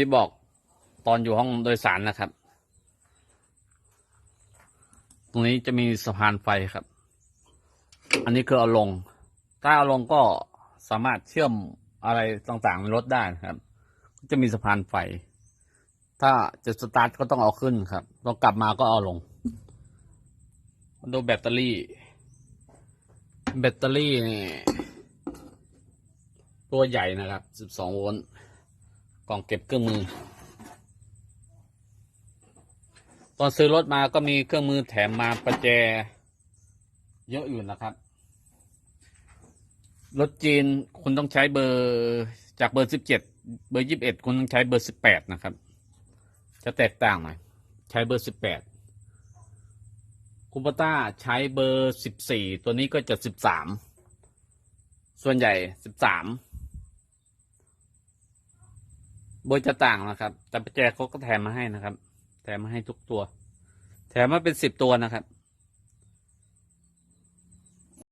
ที่บอกตอนอยู่ห้องโดยสารนะครับ ตรงนี้จะมีสะพานไฟครับ อันนี้คือเอาลง ถ้าเอาลงก็สามารถเชื่อมอะไรต่างๆในรถได้นะครับจะมีสะพานไฟ ถ้าจะสตาร์ทก็ต้องเอาขึ้นครับต้องกลับมาก็เอาลง ดูแบตเตอรี่ แบตเตอรี่นี่ตัวใหญ่นะครับ 12 โวลต์ กล่องเก็บเครื่องมือ ตอนซื้อรถมาก็มีเครื่องมือแถมมาประแจ เยอะอยู่นะครับ รถจีนคุณต้องใช้เบอร์จากเบอร์17เจ็ดเบอร์21คุณต้องใช้เบอร์18นะครับ จะแตกต่างหน่อย ใช้เบอร์18คูปต้าใช้เบอร์14ตัวนี้ก็จะ13ส่วนใหญ่13เบอร์จะต่างนะครับ แต่ประแจเขาก็แถมมาให้นะครับ แถมมาให้ทุกตัว แถมมาเป็นสิบตัวนะครับ